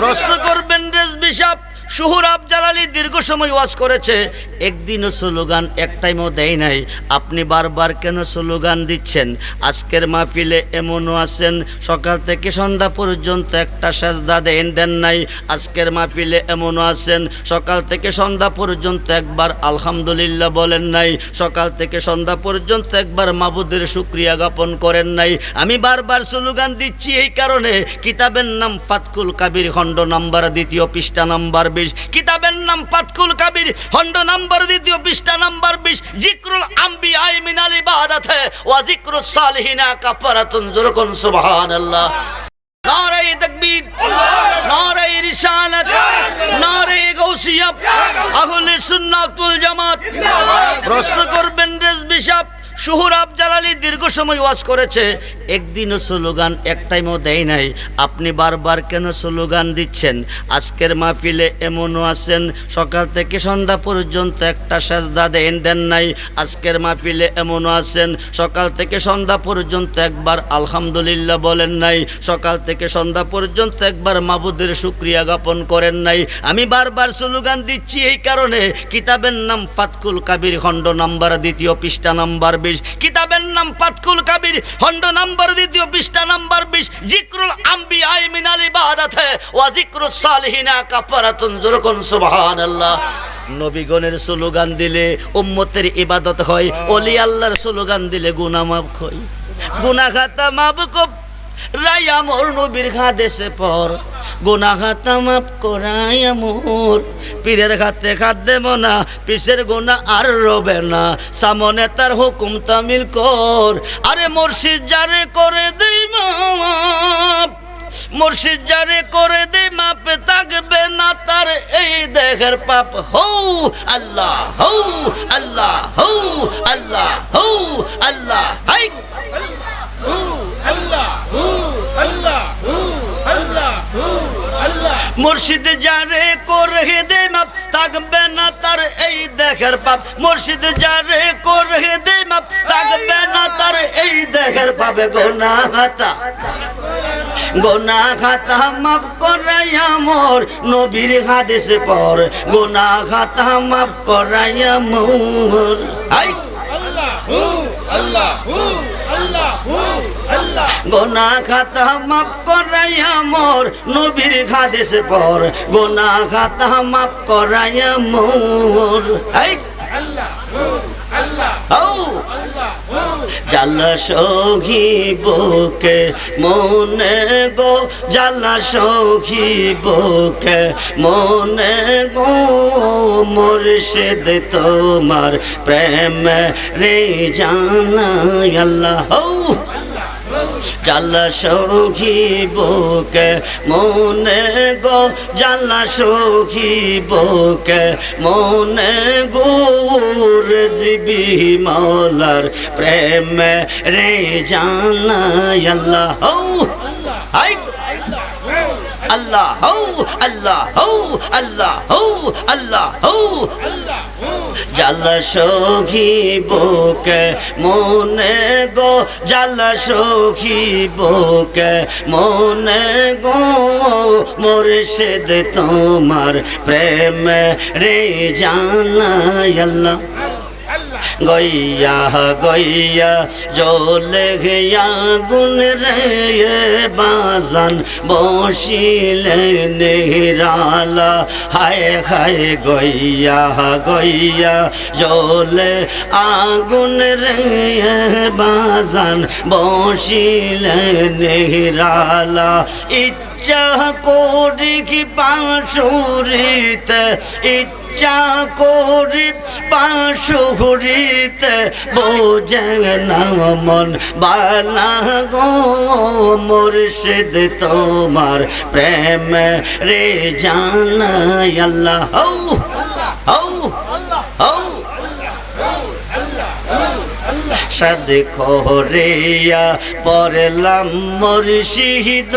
প্রশ্ন করবেন রেজবি সুহরাব জালালি দীর্ঘ সময় ওয়াজ করেছে, একদিনও স্লোগান, এক টাইমও দেয় নাই। আপনি বারবার কেন স্লোগান দিচ্ছেন? আজকের মাহফিলে এমনও আছেন, সকাল থেকে সন্ধ্যা পর্যন্ত একটা সেজদা দেন দেন নাই। আজকের মাহফিলে এমনও আছেন, সকাল থেকে সন্ধ্যা পর্যন্ত একবার আলহামদুলিল্লাহ বলেন নাই। সকাল থেকে সন্ধ্যা পর্যন্ত একবার মাবুদের শুক্রিয়া জ্ঞাপন করেন নাই। আমি বারবার স্লোগান দিচ্ছি এই কারণে। কিতাবের নাম ফাতকুল কাবির, খণ্ড নাম্বার, দ্বিতীয় পৃষ্ঠা নাম্বার বিশ কিতাবের নাম ফাতকুল কাবির, খণ্ড নাম্বার দ্বিতীয় পৃষ্ঠা নাম্বার বিশ, জিক্রুল আম্বি আই মিনাল ইবাদাত, ওয়া জিক্রুস সালিহিনা কাফারাতুন জুরকুন, সুবহানাল্লাহ। নারে তাকবীর নারে রিসালাত নারে গাউসিয়া আহলে সুন্নাত ওয়াল জামাত। প্রশ্ন করবেন রেজবি সাহ সুহরাব জালালি দীর্ঘ সময় ওয়াজ করেছে, একদিনও স্লোগান এক টাইমও দেয় নাই। আপনি বারবার কেন স্লোগান দিচ্ছেন? আজকের মাহফিলে এমনও আছেন, সকাল থেকে সন্ধ্যা পর্যন্ত একটা সেজদা দেন দেন নাই। আজকের মাহফিলে এমনও আছেন, সকাল থেকে সন্ধ্যা পর্যন্ত একবার আলহামদুলিল্লাহ বলেন নাই। সকাল থেকে সন্ধ্যা পর্যন্ত একবার মাবুদের শুক্রিয়া জ্ঞাপন করেন নাই। আমি বারবার স্লোগান দিচ্ছি এই কারণে, কিতাবের নাম ফাতকুল কাবির, খণ্ড নাম্বার, দ্বিতীয় পৃষ্ঠা নাম্বার বিশ। কিতাবের নাম পাতকুল কাবির। খণ্ড নাম্বার দ্বিতীয় বিশটা নাম্বার বিশ। জিক্রুল আম্বি আই মিনাল বাহাদাতে ওয়া জিক্রুস সালিহিনা কাফারাতুন জুরকুন, সুবহানাল্লাহ। নবীগণের স্লোগান দিলে উম্মতের ইবাদত হয়। অলি আল্লাহর স্লোগান দিলে গুনাহ মাফ হয়। গুনাহ খাতা মাফ রাইয়া মোর নবীর খাদেশে পর। গুনা খাতা মাপ করাই মোর পীরের খাতে খাত দেব না, পিসের গুণা আর রবে না। সামনে তার হুকুম তামিল কর। আরে মুর্শিদ যারে করে দেই মাপ, মুর্শিদ যারে করে দে মাপে, থাকবে না তার এই দেহের পাপ। হৌ আল্লাহ হৌ আল্লাহ হৌ আল্লাহ হৌ আল্লাহ হাই। মুর্শিদ যারে করে দে মাপ থাকবে না তার এই দেহের পাপ। মুর্শিদ যারে করে দে মাপ থাকবে না তার এই দেহের পাবে গোনা হাতা গোনা খাতা মাপ করাইয়া মোর নবীর হাদিসে পর। গোনা খাতা মাপ করাইয়া মোর। হাই গোনা খাতা মাপ করাইয়া মোর নবীর খাদেশ পর। গোনা খাতা মাপ করাইয়া মোর। হাই ও জালা সখী বুকে মনে গো? জালা সখী বুকে মনে গো? মুর্শিদ তোমার প্রেম রে জানা আল্লাহ। জালা সখী বুকে মনে গো জালা সখী বুকে মনে গোর জিবি মৌলার প্রেম রে জানা আল্লাহ হাই। আল্লাহ হৌ আল্লাহ হৌ আল্লাহ হৌ আল্লাহ হৌ জাল সখী বুকে, মনে গো জাল সখী বুকে, মনে গো মোরশেদ তোমার প্রেম রে জানা আল্লাহ। গইয়া গইয়া জলে গিয়া গুন রে বাজান। বসিলে নিরালা, হায় হায় গইয়া গইয়া জলে আগুন রে বাজান। বসিলে নিরালা, ইচ্ছা করি কি পাঁচুরিতে ইচ্ছা করি পাশুরিতে বোঝেন মন বালা গো মুর্শিদ, তোমার প্রেম রে জানা আল্লাহ। হৌ হৌ হৌ সাদ করিয়া পড়লাম মুর্শিদ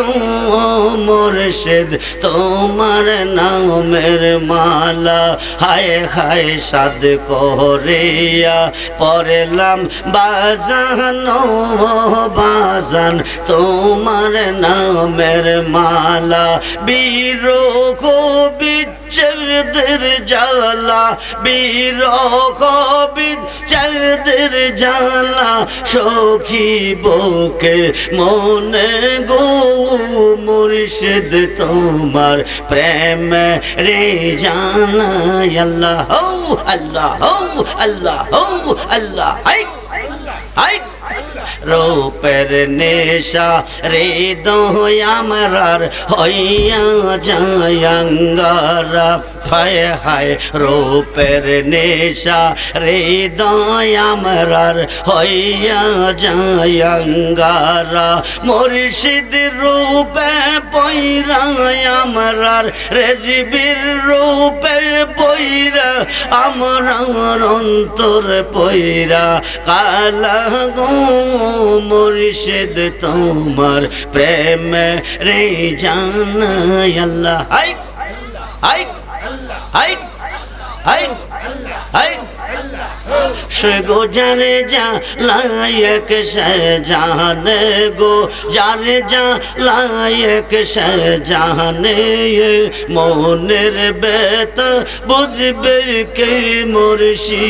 মুর্শিদ, তোমার নামের মালা। হায় হায় সাদ করিয়া পড়লাম বাজান বাজান, তোমার নামের মালা। বীর বিচ্ছেদের জ্বালা, বীর বিচ্ছেদের জ্বালা, সখী বুকে মনে গো মুর্শিদ তোমার প্রেম রে জানা আল্লাহ আল্লাহ আল্লাহ আল্লাহ হাই হাই। রূপের নেশা রে দয়ামরার হইয়া জয়ঙ্গারা হায় হায় রূপের নেশা রে দয়ামরার হইয়া জয়ঙ্গারা মুর্শিদ রূপে পৈরা আমরার রেজিবির রূপে পৈরা আমরার অন্তর পৈরা কালা গো মুর্শিদ, তোমার প্রেম রে জানা আল্লাহ। হাই হাই। হাই হাই হাই গো জানে যা লায়ক, সে জানে গো। জানে যা লায়ক, সে জানে মনের বেত বুঝবে কে মুর্শি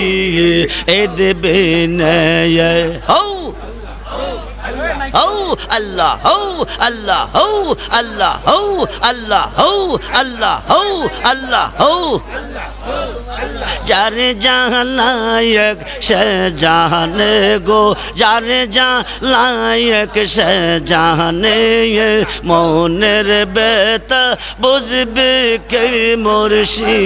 এ দেবে নয় হৌ হৌ আল্লাহ হৌ আল্লাহ হৌ আল্লাহ হৌ আল্লাহ হৌ আল্লাহ হৌ আল্লাহ হৌ যারে জালায়ক সে জানে গো যারে জালায়ক সে জানে মনের বেত বুঝবে কে মুর্শি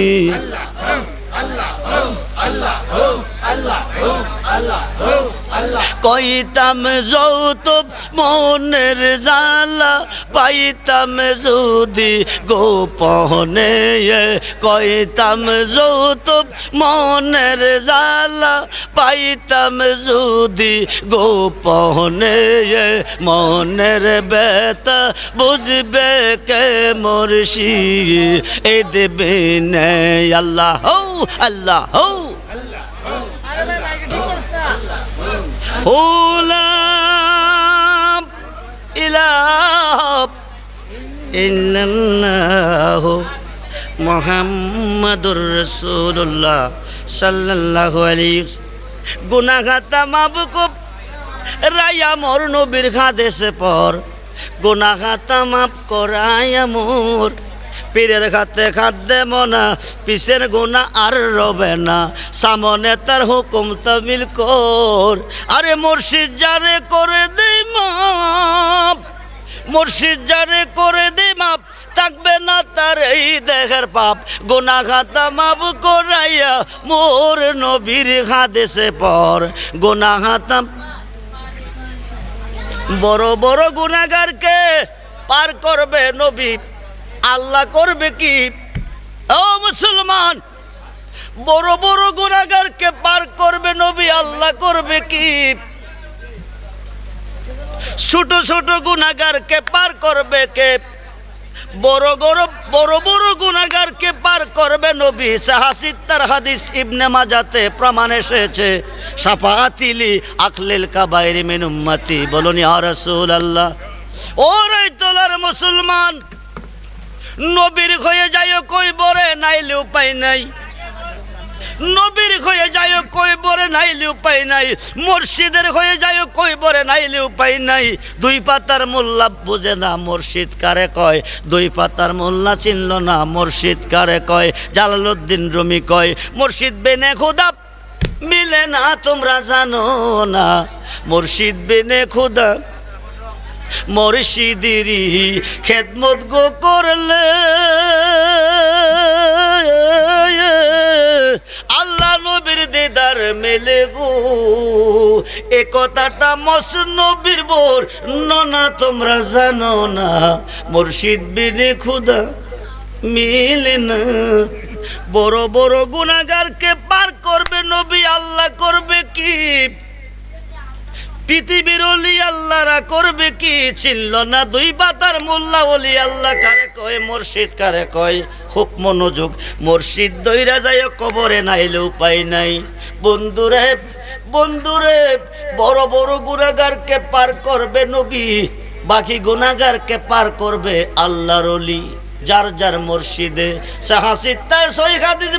কইতাম যৌতুব মনের জালা পাইতাম যদি গোপনে কইতাম যৌতুব মনের জালা পাইতাম যদি গোপনে মনের বেত বুঝবে কে মুর্শি এ দেবে আল্লাহ আল্লাহ হৌ হুলাম ইলাহ ইল্লাল্লাহ মোহাম্মদুর রসুল্লাহ সাল্লাহ আলী গুনাগাতা মাবুকুব রায়া মোর নবীর খাদেশে পর গুনাগাতা মাপ করায়া মোর পীরের খাতে খাদ্যে মনা, পিসের গোনা আর রবে না। সামনে তার হুকুম তামিল কর, আরে মুর্শিদ যারে করে দে মাপ। মুর্শিদ যারে করে দে মাপ, থাকবে না তার এই দেহের পাপ। গোনা খাতা মাপ করাইয়া মোর নবীর হাদেশে পর। গোনা খাতা বড় বড় গুণাগারকে পার করবে নবী। আল্লাহ করবে কি? ও মুসলমান, বড় বড় গুণাগারকে পার করবে নবী, আল্লাহ করবে কি? ছোট ছোট গুণাগারকে পার করবে কে? বড় বড় বড় বড় গুণাগারকে পার করবে নবী। সাহাসিত্তার হাদিস ইবনে মাজাতে প্রমাণ এসেছে। সাফাতিলি আকলিল কাবাইরি মিন উম্মতি। বলুন ইয়া রাসূলুল্লাহ, ও রাইতলার মুসলমান নবীর হয়ে যায় কই বরে নাইলে উপায় নাই। নবীর হয়ে যায় কই বরে নাইলে উপায় নাই। মুর্শিদের হয়ে যায় কই বরে নাইলে উপায় নাই। দুই পাতার মোল্লা বুঝে না মুর্শিদ কারে কয়। দুই পাতার মোল্লা চিনল না মুর্শিদ কারে কয়। জালালউদ্দিন রুমি কয়, মুর্শিদ বেনে খুদা, মিলে না তোমরা জানো না। মুর্শিদ বেনে খুদা মুর্শিদিরি খেদমত গো করলে। আল্লাহ নবীর দিদার মেলে গো। এ কথাটা মস নবীর বোর ননা, তোমরা জানো না। মুর্শিদ বিনে খুদা মিলে না। বড় বড় গুণাগারকে পার করবে নবী, আল্লাহ করবে কি? পৃথিবীর অলি আল্লাহরা করবে কি? চিনল না দুই পাতার মোল্লা অলি আল্লাহ কারে কয়? মুর্শিদ কারে কয়? খুব মনোযোগ। মুর্শিদ দইরা যায় কবরে নাইলে উপায় নাই। বন্ধুরে বন্ধুরে বড় বড় গুণাগারকে পার করবে নবী, বাকি গুণাগারকে পার করবে আল্লাহর অলি। যার যার মুর্শিদে সাহাসিত্তার সই হাদিস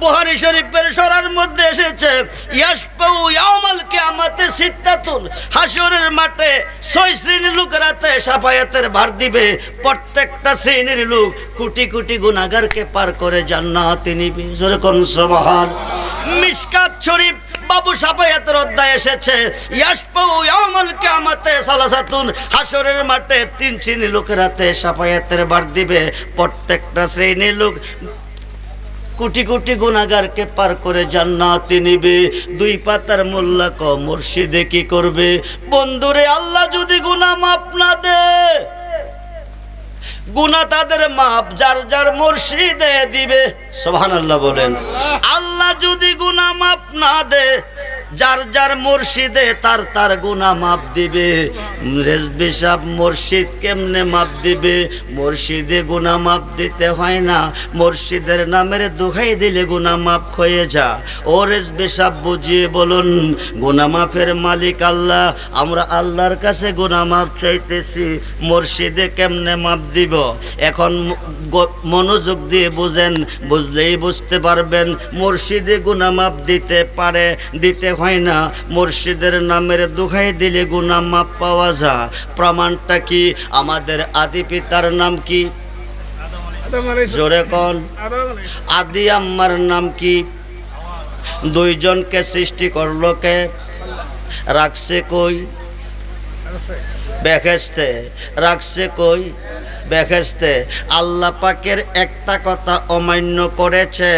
বুহারি শরীফের সরার মধ্যে এসেছে ইয়াসপাউ ইয়াউমাল কিয়ামাতে সিত্তাতুন। হাসরের মাঠে ছয় শ্রেণির লোক রাতে সাফায়াতের ভার দিবে। প্রত্যেকটা শ্রেণির লোক কোটি কোটি গুনাহগারকে পার করে জান্নাতে নিবে। জোরে কোন সুবহান। মিশকাত শরীফ বাবু সাফায়াতের অধ্যায় এসেছে ইয়াসপাউ ইয়াউমাল কিয়ামাতে সালাসাতুন। হাসরের মাঠে তিন শ্রেণির লোক রাতে সাফায়াতের ভার দিবে। প্রত্যেকটা শ্রেণির লোক কোটি কোটি গুণাগারকে পার করে জান্নাতে নিবে। দুই পাতার মোল্লা ক মুর্শিদে কি করবে? বন্ধুরে, আল্লাহ যদি গুণা মাপ না দে গুনা তাদের মাপ যার যার মুর্শিদে দিবে। সুবহানাল্লাহ বলেন। আল্লাহ যদি গুনা মাপ না দে যার যার মুর্শিদে তার তার গুনা মাপ দিবে। রেজবি সাহেব মুর্শিদ কেমনে মাপ দিবে? মুর্শিদে গুনা মাপ দিতে হয় না। মুর্শিদের নামের দুহাই দিলে গুনা মাপ হয়ে যা। ও রেজবি সাহেব বুঝিয়ে বলুন গুনা মাফের মালিক আল্লাহ, আমরা আল্লাহর কাছে গুনা মাপ চাইতেছি, মুর্শিদে কেমনে মাপ দিব? এখন মনোযোগ দিয়ে বুঝেন, বুঝলেই বুঝতে পারবেন, মুর্শিদে গুনা মাপ দিতে পারে, দিতে হয় না মুর্শিদের নামের দুহাই দিলে গুনা মাপ পাওয়া যায়। প্রমাণটা কি? আমাদের আদি পিতার নাম কি? জোরে কন। আদি আম্মার নাম কি? দুইজনকে সৃষ্টি করল কে? রাখছে কই? বেহেস্তে রাখছে কই? বেহেস্তে আল্লাহ পাকের একটা কথা অমান্য করেছে।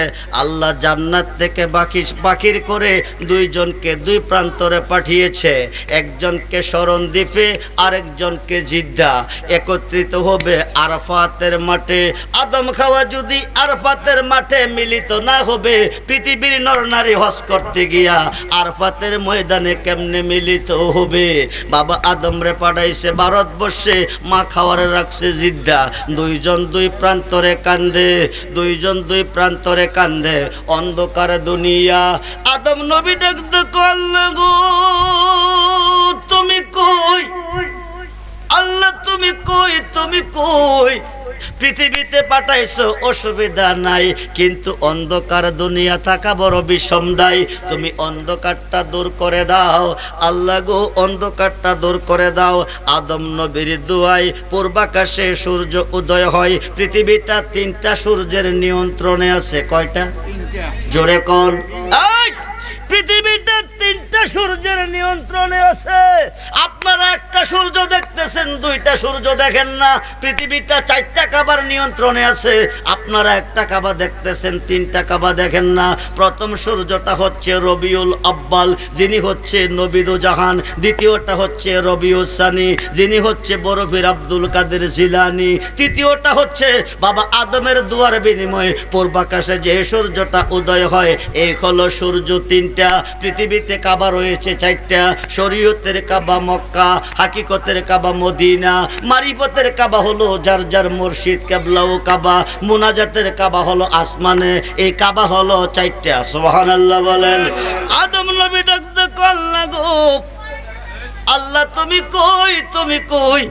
আল্লাহ জান্নাত থেকে বাকি বাকির করে দুইজনকে দুই প্রান্তরে পাঠিয়েছে। একজনকে স্মরণ দ্বীপে আরেকজনকে জিদ্দা। একত্রিত হবে আরফাতের মাঠে। আদম খাওয়া যদি আরফাতের মাঠে মিলিত না হবে, পৃথিবীর নরনারী হজ করতে গিয়া আরফাতের ময়দানে কেমনে মিলিত হবে? বাবা আদম রে পাঠাইছে, ভারতবর্ষে মা খাওয়ারে রাখছে জিদ্দা। দুইজন দুই প্রান্তরে কান্দে, দুইজন দুই প্রান্তরে কান্দে। অন্ধকার দুনিয়া, আদম নবী ডাকতে গো, তুমি কই? আল্লাহ তুমি কই তুমি কই? পৃথিবীতে পাঠাইছো অসুবিধা নাই কিন্তু অন্ধকার দুনিয়া থাকা বড় বিষম দায় তুমি অন্ধকারটা দূর করে দাও। আল্লাহ গো অন্ধকারটা দূর করে দাও। আদম নবীর দুয়াই পূর্বাকাশে সূর্য উদয় হয়। পৃথিবীটা তিনটা সূর্যের নিয়ন্ত্রণে আছে। কয়টা? জোরে কোন। পৃথিবীটা সূর্যের নিয়ন্ত্রণে আছে। আপনারা একটা সূর্য দেখতেছেন, দুইটা সূর্য দেখেন না। পৃথিবীটা চারটা কাবার নিয়ন্ত্রণে আছে। আপনারা একটা কাবা দেখতেছেন, তিনটা কাবা দেখেন না। প্রথম সূর্যটা হচ্ছে রবিউল আব্বাল, যিনি হচ্ছে নবিদু জাহান। দ্বিতীয়টা হচ্ছে রবিউল সানি, যিনি হচ্ছে বরফির আব্দুল কাদের জিলানি। তৃতীয়টা হচ্ছে বাবা আদমের দুয়ার বিনিময়ে। পূর্বাকাশে যে সূর্যটা উদয় হয় এই হলো সূর্য তিনটা। পৃথিবীতে কাবা রয়েছে চারটা। শরীয়তের কাবা মক্কা, হাকিকতের কাবা মদিনা মারিপতের কাবা হলো যার যার মুর্শিদ, কেবলাও কাবা, মোনাজাতের কাবা হলো আসমানে। এই কাবা হলো চারটা সোহান আল্লাহ বলেন। আদম নবী ডাকতে কল্লা গো আল্লাহ তুমি কই তুমি কই?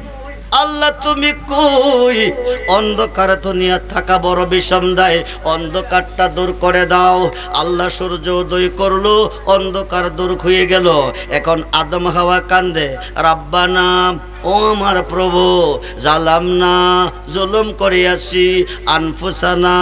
আল্লাহ, তুমি কই? অন্ধকার দুনিয়া থাকা বড় বিষম দেয়। অন্ধকারটা দূর করে দাও। আল্লাহ সূর্য উদয় করল, অন্ধকার দূর হয়ে গেল। এখন আদম হাওয়া কান্দে। রাব্বানা ও আমার প্রভু জালাম না, জুলুম করিয়াছি, আনফুসানা,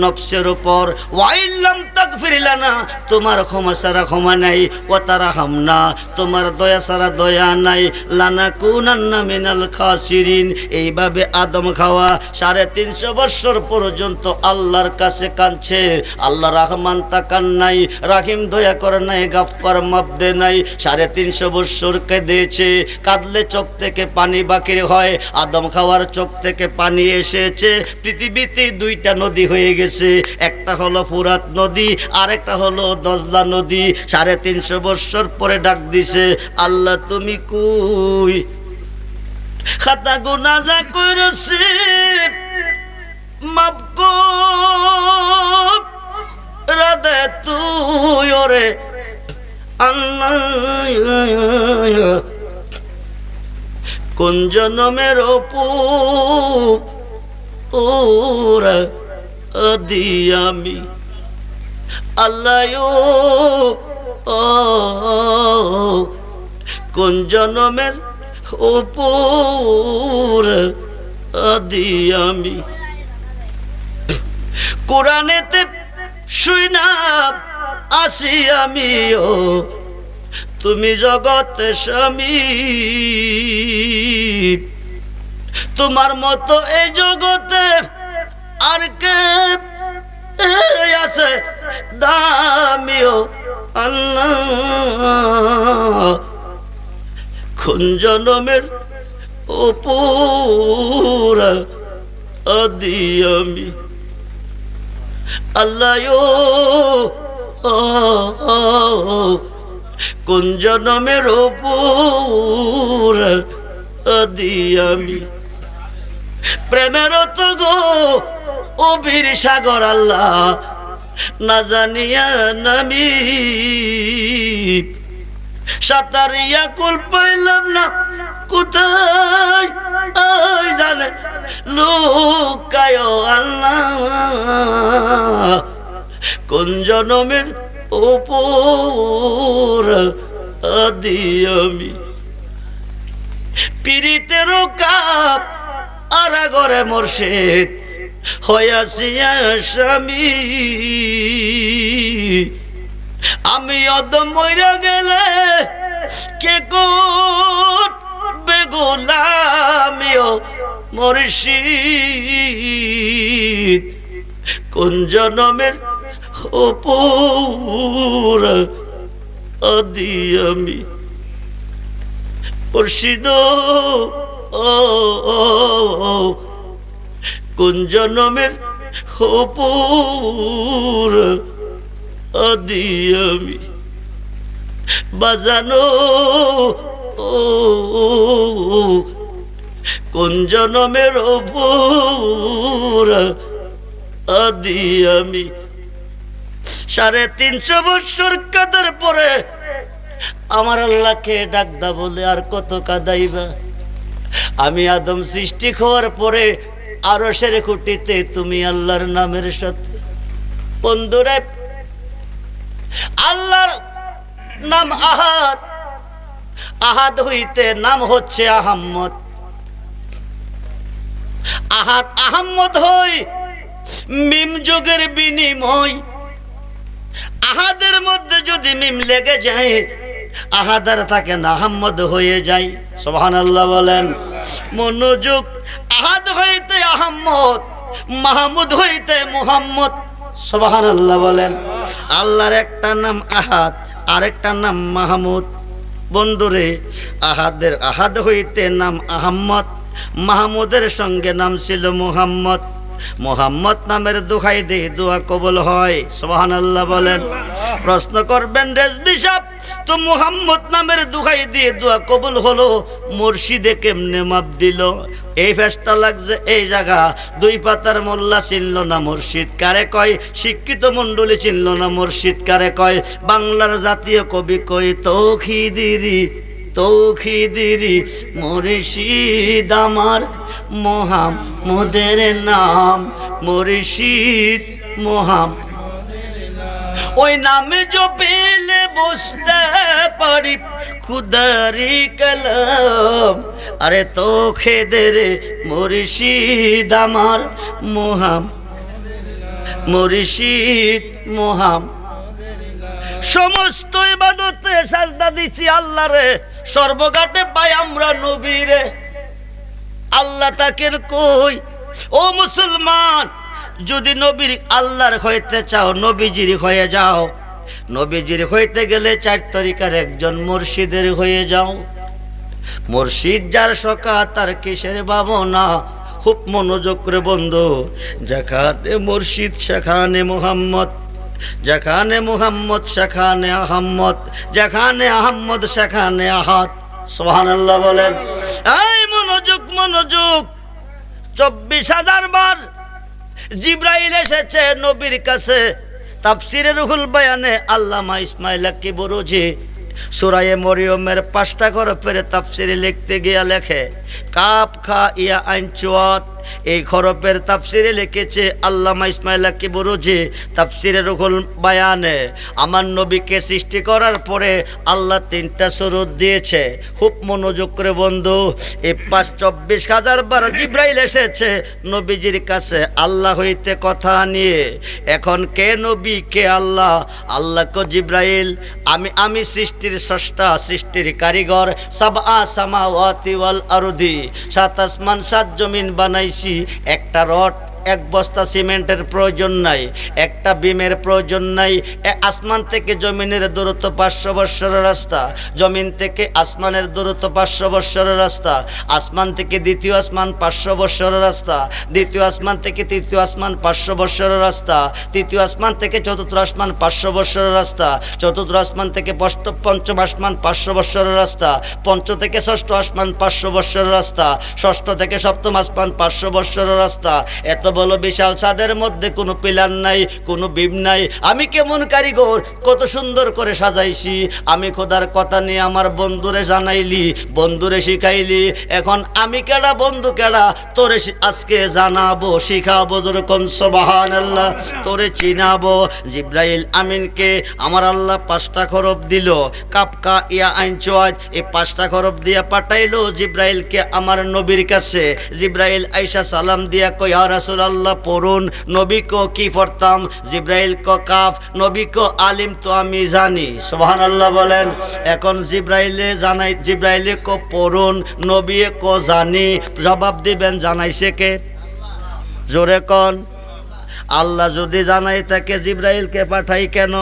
নফসের উপর। ওয়াইল্লাম তাক ফিরিলানা তোমার ক্ষমা সারা ক্ষমা নাই ও তারা হামনা তোমার দয়া সারা দয়া নাই লানা কুনান্না মিনাল খাসিরিন। এইভাবে আদম খাওয়া সাড়ে তিনশো বৎসর পর্যন্ত আল্লাহর কাছে কাঁদছে। আল্লাহ রহমান তাকান নাই, রাহিম দয়া করে নাই, গাফফার মাপদে নাই, সাড়ে তিনশো বৎসর কেঁদেছে কাঁদলে চোখ থেকে পানি বাকির হয়। আদম খাওয়ার চোখ থেকে পানি এসেছে। পৃথিবীতে দুইটা নদী হয়ে গেছে। একটা হলো ফুরাত নদী আর একটা হলো দজলা নদী। সাড়ে তিনশো বৎসর পরে ডাক দিছে, আল্লাহ, তুমি কুই? খাতা গুনা যা করেছি মাপ রাধে তুই ওরে আল্লাহ। কোন জনমের ওরা আমি। আল্লাহ ও কোন জনমের ওপর আদি আমি। কোরআনেতে শুই না আসি আমিও তুমি জগতে স্বামী। তোমার মতো এই জগতে আর কে আছে? দামিও আল্লাহ। কোন জনমের ওপর আদি আমি আল্লাহ কোন জনমের ওপর আদি আমি। প্রেমের তো গো অভির সাগর আল্লাহ, না জানিয়া নামি সাঁতারিয়া কুল পাইলাম না, কোথায়? জানে, লুকায় আল্লাহ। কোন জনমের ওপর আদি আমি পীড়িতের কাপ আর ঘরে মোর্শেদ হইয়াছি স্বামী আমি অদম মইরা গেলে কে কোট বেগুলামিও মর্শিদ। কোন জনমের ওপর আদি আমি ও কোন জনমের ওপর আদি আমি বাজানো, ও, কোন জনমের ওপর আদি আমি সাড়ে তিনশো বৎসর কাদার পরে? আমার আল্লাহকে ডাকদা বলে আর কত কাদাইবা? আমি আদম সৃষ্টি হওয়ার পরে আরও সেরে খুঁটিতে তুমি আল্লাহর নামের সাথে বন্ধুরে। আল্লাহর নাম আহাদ। আহাদ হইতে নাম হচ্ছে আহাম্মদ। আহাদ আহাম্মদ হই, মিম যুগের বিনিময়। আহাদের মধ্যে যদি মিম লেগে যায়, আহাদার থাকে আহম্মদ হয়ে যায়। সোহান আল্লাহ বলেন, মনোযোগ আহাদ হইতে আহম্মদ, মাহমুদ হইতে মুহাম্মদ। সোহান আল্লাহ বলেন, আল্লাহর একটা নাম আহাদ, আরেকটা নাম মাহমুদ। বন্ধুরে, আহাদের আহাদ হইতে নাম আহম্মদ, মাহমুদের সঙ্গে নাম ছিল মুহাম্মদ। মোহাম্মদ নামের দোহাই দে দোয়া কবল হয়। সোহান আল্লাহ বলেন, প্রশ্ন করবেন রেজবি সাহ তো মোহাম্মদ নামের দোহাই দিয়ে দোয়া কবুল হলো, মুর্শিদে কেমনে মাপ দিল? এই ফেসটা লাগছে এই জায়গা, দুই পাতার মোল্লা চিনল না মুর্শিদ, কারে কয়? শিক্ষিত মণ্ডলী চিনল না মুর্শিদ, কারে কয়? বাংলার জাতীয় কবি কই তৌখিদিরি তৌখিদিরি মুর্শিদ আমার মোহাম্মদের নাম, মুর্শিদ মোহাম ওই নামে जो পেলে বসতে পারি খুদারি কলম। আরে তো খেদে রে মুর্শিদ আমার মোহাম মুর্শিদ মোহাম সমস্ত ইবাদতে সাজদা দিছি আল্লাহ রে সর্বঘাটে পাই আমরা নবীরে। আল্লাহ তাকের কই? ও মুসলমান, যদি নবীর আল্লাহর হইতে চাও, নবীজির হয়ে যাও। নবীজির হইতে গেলে চার তরিকার একজন মুর্শিদের হয়ে যাও। মুর্শিদ যার সকা তার কিসের ভাবনা? খুব মনোযোগ করে বন্ধু, যেখানে মুর্শিদ, সেখানে মোহাম্মদ। যেখানে মোহাম্মদ, সেখানে আহম্মদ, যেখানে আহম্মদ, সেখানে আহাত সোহানাল্লাহ বলেন, এই মনোযোগ মনোযোগ, চব্বিশ হাজার বার জিব্রাইল এসেছে নবীর কাছে। তাফসিরে রুহুল বয়ানে আল্লামা ইসমাইল কি বরুজি সুরায়ে মরিয়মের পাঁচটা হরফের তাফসিরে লিখতে গিয়া লেখে, কাপ খা ইয়া আইন চুয়াত এই হরফের তাফসিরে লিখেছে আল্লামা ইসমাইল কি বরুজি তাফসিরে রুহুল বয়ানে, আমার নবীকে সৃষ্টি করার পরে আল্লাহ তিনটা সুরত দিয়েছে। খুব মনোযোগ করে বন্ধু এই পাঁচ চব্বিশ হাজার বার জিব্রাইল এসেছে নবীজির কাছে আল্লাহ হইতে কথা নিয়ে। এখন কে নবী, কে আল্লাহ? আল্লাহ কো জিব্রাইল, আমি আমি সৃষ্টির স্রষ্টা, সৃষ্টির কারিগর সব আসামাওয়াতি ওয়াল আরদি, সাত আসমান, সাত জমিন বানাইছি। একটা রড এক বস্তা সিমেন্টের প্রয়োজন নাই, একটা বিমের প্রয়োজন নাই। আসমান থেকে জমিনের দূরত্ব পাঁচশো বৎসরের রাস্তা, জমিন থেকে আসমানের দূরত্ব পাঁচশো বৎসরের রাস্তা, আসমান থেকে দ্বিতীয় আসমান পাঁচশো বৎসরের রাস্তা, দ্বিতীয় আসমান থেকে তৃতীয় আসমান পাঁচশো বৎসরের রাস্তা, তৃতীয় আসমান থেকে চতুর্থ আসমান পাঁচশো বৎসরের রাস্তা, চতুর্থ আসমান থেকে পঞ্চম আসমান পাঁচশো বৎসরের রাস্তা, পঞ্চ থেকে ষষ্ঠ আসমান পাঁচশো বৎসরের রাস্তা, ষষ্ঠ থেকে সপ্তম আসমান পাঁচশো বৎসরের রাস্তা। এত বড় বিশাল ছাদের মধ্যে কোনো পিলার নাই, কোনো বিম নাই। আমি কেমন কারিগর, কত সুন্দর করে সাজাইছি। আমি খোদার কথা নিয়ে আমার বন্ধুরে জানাইলি, বন্ধুরে শিখাইলি। এখন আমি কেডা, বন্ধু কেডা? তোরে আজকে জানাব, শিখাবো যেরকম সবাহান আল্লাহ তোরে চিনাবো। জিব্রাইল আমিনকে আমার আল্লাহ পাঁচটা খরব দিল। কাপকা, ইয়া আইন চোয়াজ এই পাঁচটা খরব দিয়া পাঠাইলো জিব্রাইলকে আমার নবীর কাছে। জিব্রাইল আইসা সালাম দিয়া কই ইয়া রাসূলুল্লাহ পড়ুন। নবী কো কি পড়তাম? জিব্রাইল কো কাফ নবী কো আলিম তো আমি জানি। সোহান আল্লাহ বলেন, এখন জিব্রাইলে জানাই, জিব্রাইলে কো পড়ুন নবী কো জানি। জবাব দিবেন, জানাইছে কে? জোরে কন। আল্লাহ যদি জানাই, তাকে জিব্রাইলকে পাঠাই কেন?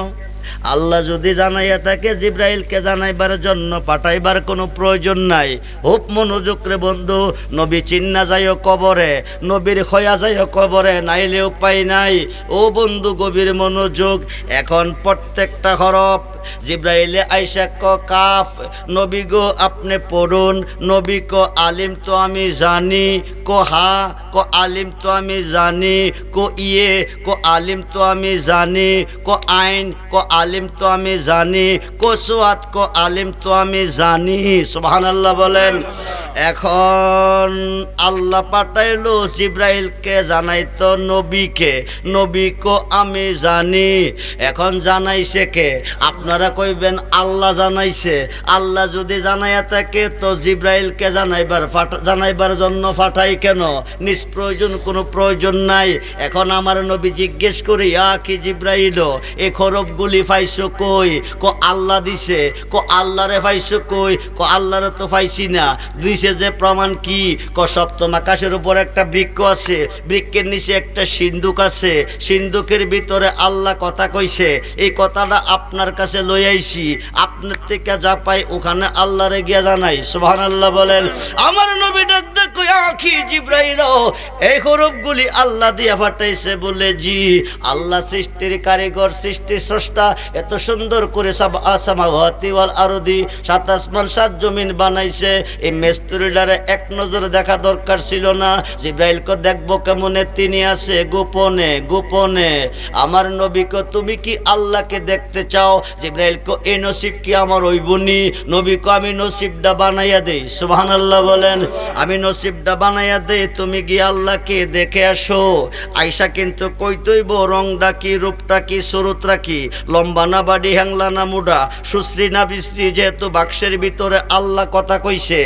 আল্লাহ যদি জানাইয়া থাকে, জিব্রাইলকে জানাইবার জন্য পাঠাইবার কোনো প্রয়োজন নাই। হুপ মনোযোগ রে বন্ধু, নবী চিন্না যাইও কবরে, নবীর খয়া যাইও কবরে নাইলে উপায় নাই। ও বন্ধু, গভীর মনোযোগ, এখন প্রত্যেকটা হরফ জিব্রাইলে আইসা ক কাফ, নবী গো আপনি পড়ুন, নবী ক আলিম তো আমি জানি, কো হা, কো আলিম তো আমি জানি, কো ইয়ে কো আলিম তো আমি জানি, কো আইন, কো আলিম তো আমি জানি কো সুয়াত কো আলিম তো আমি জানি, সুবহানাল্লাহ বলেন। এখন আল্লাহ পাঠাইলো জিব্রাইলকে, জানাইতো নবীকে, নবী কো আমি জানি। এখন জানাইছে কে? আপনারা কইবেন, আল্লাহ জানাইছে। আল্লাহ যদি জানাইয়া থাকে, তো জিব্রাইলকে জানাইবার জানাইবার জন্য ফাটাই কেন? নিষ্প্রয়োজন, কোনো প্রয়োজন নাই। এখন আমার নবী জিজ্ঞেস করি, আ কি জিব্রাইল? এ খরবগুলি পাইছো কই? কো আল্লাহ দিছে, কো আল্লাহরে কই? কো আল্লাহরে তো না। দিছে যে প্রমাণ কি? ক সপ্তম আকাশের উপর একটা বৃক্ষ আছে। বৃক্ষের নিচে একটা সিন্ধুক আছে। সিন্ধুকের ভিতরে আল্লাহ কথা কইছে। এই কথাটা আপনার কাছে লই আইছি। আপনার থেকে যা পাই ওখানে আল্লাহরে গিয়া জানাই। সুবহান আল্লাহ বলেন, আমার নবী ডাক আখি জিব্রাইল, এই হরফগুলি আল্লাহ দিয়া পাঠাইছে বলে জি। আল্লাহ সৃষ্টির কারিগর, সৃষ্টির স্রষ্টা এত সুন্দর করে সব আসামাওয়াতি ওয়াল আরদি সাত আসমান, সাত জমিন বানাইছে। এই মেস্তুরিডারে এক নজর দেখা দরকার ছিল না। জিব্রাইলকে দেখব কেমনে তিনি আছে গোপনে গোপনে। আমার নবীকে তুমি কি আল্লাহকে দেখতে চাও? জিব্রাইলকে এই নসিব কি আমার ওইবনি? নবীকে আমি নসিবটা বানাইয়া দেই। সুবহানাল্লাহ বলেন, আমি নসিবটা বানাইয়া দেই, তুমি গিয়ে আল্লাহকে দেখে আসো? আয়সা কিন্তু কইতইব, রংটা কি, রূপটা কি, সুরতটা কি? লম্বা না বাড়ি হ্যাংলা না মুডা, সুশ্রী না বিশ্রী, যেহেতু বাক্সের ভিতরে আল্লাহ কথা কইছে।